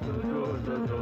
do do do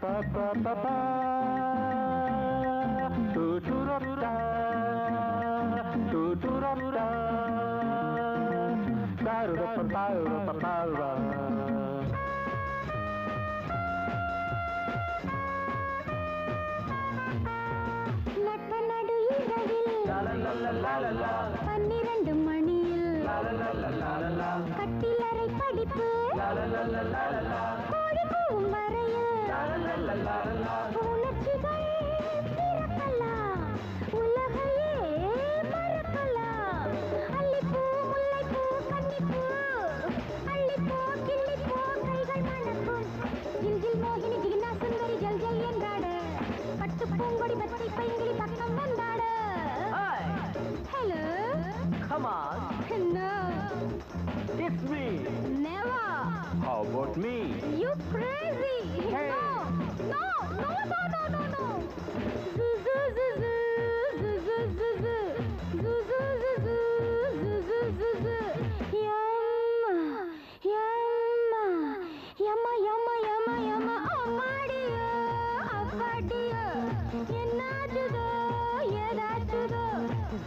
ba ba ba ba பன்னிரண்டு மணியில் கட்டிலறை படிப்பு வரையில் உணர்ச்சிகள்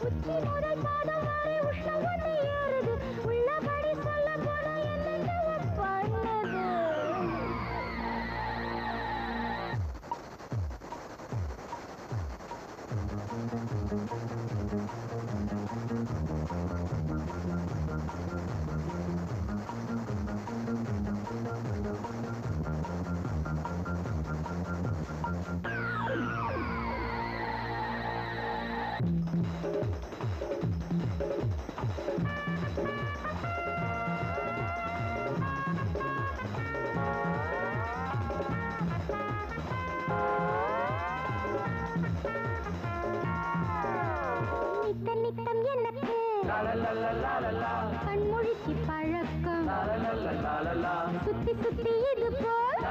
உச்சி முறை சாதம் கண்மொழிக்கு பழக்கம். சுத்தி சுத்தி இது போல்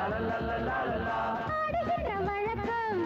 வழக்கம்.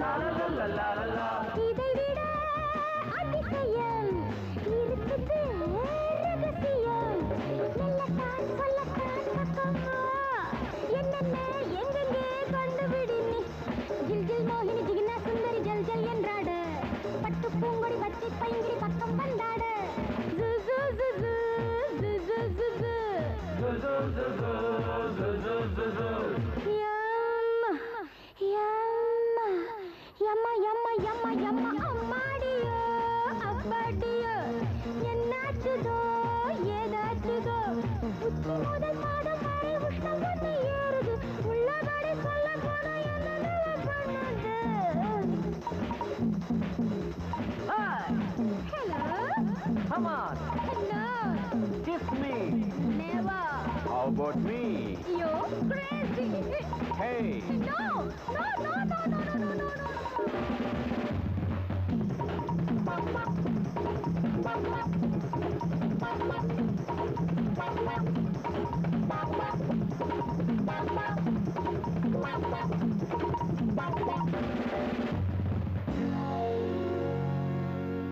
not? No. Kiss me. Never. How about me? You're crazy. Hey. No. No, no, no, no, no, no, no.